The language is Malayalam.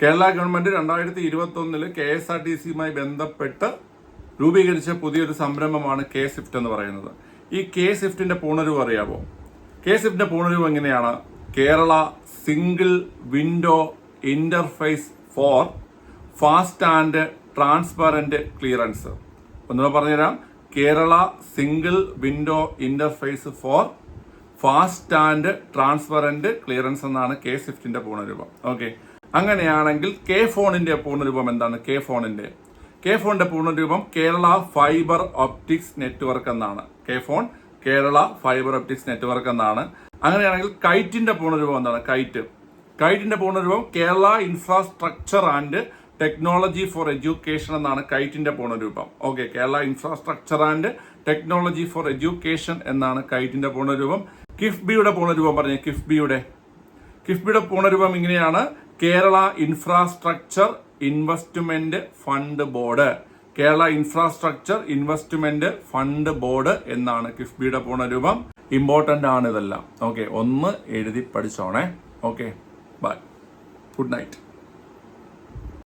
കേരള ഗവൺമെന്റ് രണ്ടായിരത്തി ഇരുപത്തി ഒന്നിൽ കെ എസ് ആർ ടി സിയുമായി ബന്ധപ്പെട്ട് രൂപീകരിച്ച പുതിയൊരു സംരംഭമാണ് കെ സ്വിഫ്റ്റ് എന്ന് പറയുന്നത്. ഈ കെ സ്വിഫ്റ്റിന്റെ പൂർണരൂപം അറിയാമോ കെ സ്വിഫ്റ്റിന്റെ പൂർണരൂപം എങ്ങനെയാണ്? Kerala single window interface for fast and transparent clearance. ഒന്നുകൂടെ പറഞ്ഞുതരാം. Kerala single window interface for fast and transparent clearance എന്നാണ് കെ സ്വിഫ്റ്റിന്റെ പൂർണരൂപം ഓക്കെ. അങ്ങനെയാണെങ്കിൽ കെ ഫോണിന്റെ പൂർണരൂപം എന്താണ്? കെ ഫോണിന്റെ. കെ ഫോണിന്റെ പൂർണരൂപം കേരള ഫൈബർ ഓപ്റ്റിക്സ് നെറ്റ്വർക്ക് എന്നാണ്. K phone Kerala fibre optics network എന്നാണ്. അങ്ങനെയാണെങ്കിൽ കൈറ്റിന്റെ പൂർണരൂപം എന്താണ്? കൈറ്റ് കൈറ്റിന്റെ പൂർണരൂപം Kerala infrastructure and technology for education എന്നാണ് കൈറ്റിന്റെ പൂർണരൂപം. Okay Kerala infrastructure and technology for education എന്നാണ് കൈറ്റിന്റെ പൂർണരൂപം. കിഫ്ബിയുടെ പൂർണരൂപം പറഞ്ഞു കിഫ്ബിയുടെ കിഫ്ബിയുടെ പൂർണരൂപം ഇങ്ങനെയാണ്. Kerala infrastructure investment fund board. Kerala infrastructure investment fund board എന്നാണ് കിഫ്ബിയുടെ പൂർണരൂപം. ഇമ്പോർട്ടന്റ് ആണ് ഇതെല്ലാം. ഓക്കെ ഒന്ന് എഴുതി പഠിച്ചോണേ. Okay bye good night